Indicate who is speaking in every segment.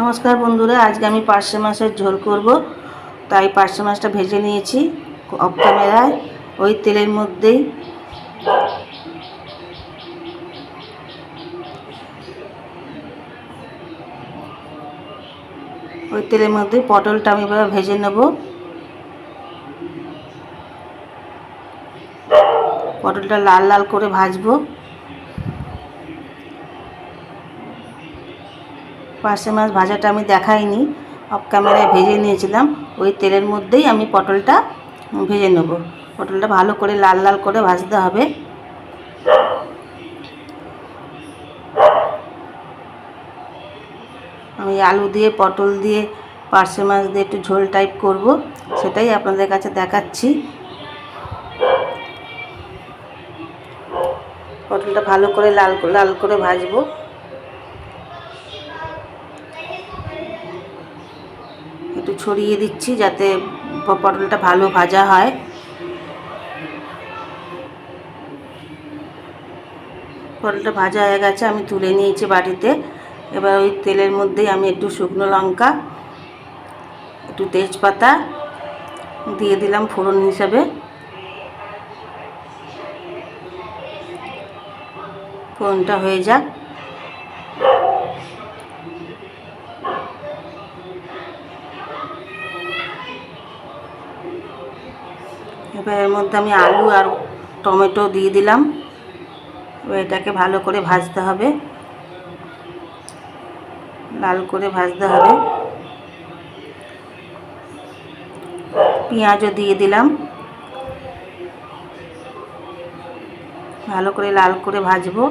Speaker 1: নমস্কার বন্ধুরা, আজকে আমি পার্শে মাছের ঝোল করব। তাই পার্শে মাছটা ভেজে নিয়েছি অফ ক্যামেরায়, ওই তেলের মধ্যেই। ওই তেলের মধ্যে পটলটা আমি এবার ভেজে নেব। পটলটা লাল লাল করে ভাজবো। পার্শে মাছ ভাজাটা আমি দেখাইনি, অফ ক্যামেরায় ভেজে নিয়েছিলাম। ওই তেলের মধ্যেই আমি পটলটা ভেজে নেব। পটলটা ভালো করে লাল লাল করে ভাজতে হবে। আমি আলু দিয়ে, পটল দিয়ে, পার্শে মাছ দিয়ে একটু ঝোল টাইপ করব। সেটাই আপনাদের কাছে দেখাচ্ছি। পটলটা ভালো করে লাল লাল করে ভাজবো একটু ছড়িয়ে দিচ্ছি যাতে পটলটা ভালো ভাজা হয়। পটলটা ভাজা হয়ে গেছে, আমি তুলে নিয়েছি বাটিতে। এবার ওই তেলের মধ্যেই আমি একটু শুকনো লঙ্কা, একটু তেজপাতা দিয়ে দিলাম ফোড়ন হিসাবে। ফোড়নটা হয়ে যাক। এবার এর মধ্যে আমি আলু আর টমেটো দিয়ে দিলাম। এবার এটাকে ভালো করে ভাজতে হবে। লাল করে ভাজতে হবে। পেঁয়াজও দিয়ে দিলাম। ভালো করে লাল করে ভাজবো।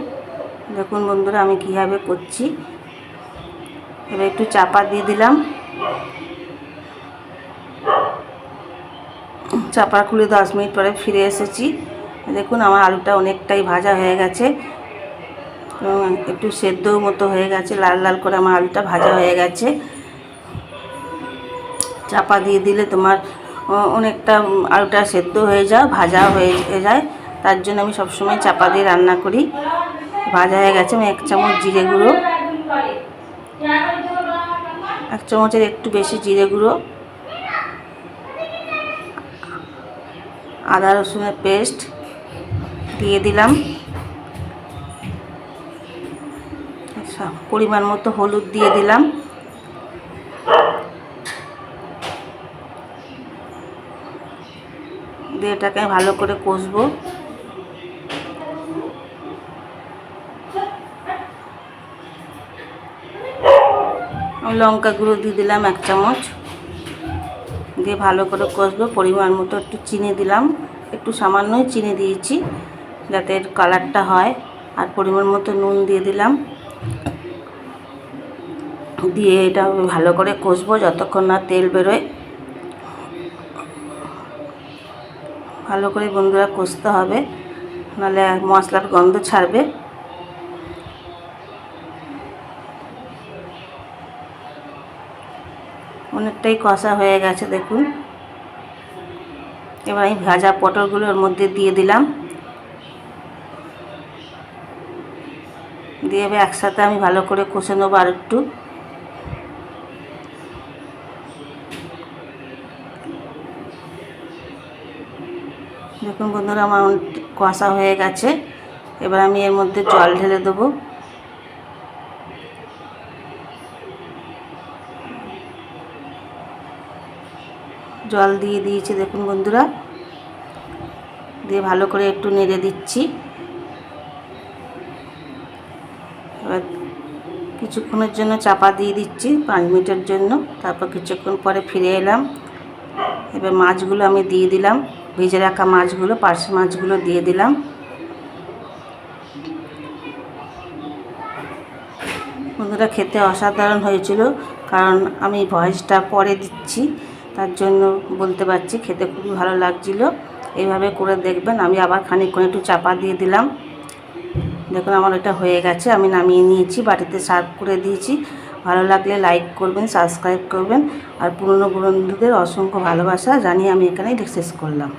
Speaker 1: দেখুন বন্ধুরা আমি কীভাবে করছি। এবার একটু চাপা দিয়ে দিলাম। চাপা খুলে দশ মিনিট পরে ফিরে এসেছি। দেখুন, আমার আলুটা অনেকটাই ভাজা হয়ে গেছে। একটু সেদ্ধ মতো হয়ে গেছে, লাল লাল করে আমার আলুটা ভাজা হয়ে গেছে। চাপা দিয়ে দিলে তোমার অনেকটা আলুটা সেদ্ধ হয়ে যায় ভাজা হয়ে যায়। তার জন্য আমি সবসময় চাপা দিয়ে রান্না করি। ভাজা হয়ে গেছে, আমি এক চামচ জিরে গুঁড়ো, এক চামচের একটু বেশি জিরে গুঁড়ো। আদা রসুনের পেস্ট দিয়ে দিলাম। আচ্ছা পরিমাণ মতো হলুদ দিয়ে দিলাম। দিয়ে এটাকে ভালো করে কষবো। লঙ্কা গুঁড়ো দিয়ে দিলাম এক চামচ। দিয়ে ভালো করে কষবো, পরিমাণ মতো একটু চিনি দিলাম। একটু সামান্যই চিনি দিয়েছি যাতে কালারটা হয়। আর পরিমাণ মতো নুন দিয়ে দিলাম। দিয়ে এটা ভালো করে কষবো যতক্ষণ না তেল বেরোয়। ভালো করে বন্ধুরা কষতে হবে, নাহলে মশলার গন্ধ ছাড়বে। অনেকটাই কষা হয়ে গেছে, দেখুন। এবার আমি ভাজা পটলগুলো ওর মধ্যে দিয়ে দিলাম। দিয়ে এবার একসাথে আমি ভালো করে কষে নেব আর একটু। দেখুন বন্ধুরা, আমার কষা হয়ে গেছে। এবার আমি এর মধ্যে জল ঢেলে দেবো। জল দিয়ে দিয়েছি দেখুন বন্ধুরা। দিয়ে ভালো করে একটু নেড়ে দিচ্ছি। এবার কিছুক্ষণের জন্য চাপা দিয়ে দিচ্ছি পাঁচ মিনিটের জন্য। তারপর কিছুক্ষণ পরে ফিরে এলাম। এবার মাছগুলো আমি দিয়ে দিলাম। ভেজে রাখা মাছগুলো, পার্শে মাছগুলো দিয়ে দিলাম। বন্ধুরা, খেতে অসাধারণ হয়েছিল, কারণ আমি ভয়েসটা পরে দিচ্ছি। তার জন্য বলতে পারছি, খেতে খুবই ভালো লাগছিল। এইভাবে করে দেখবেন, আমি আবার খানিকক্ষণ একটু চাপা দিয়ে দিলাম। দেখুন আমার এটা হয়ে গেছে, আমি নামিয়ে নিয়েছি, বাটিতে সার্ভ করে দিয়েছি। ভালো লাগলে লাইক করবেন, সাবস্ক্রাইব করবেন, আর পুরনো বন্ধুদের অসংখ্য ভালোবাসা জানিয়ে আমি এখানেই শেষ করলাম।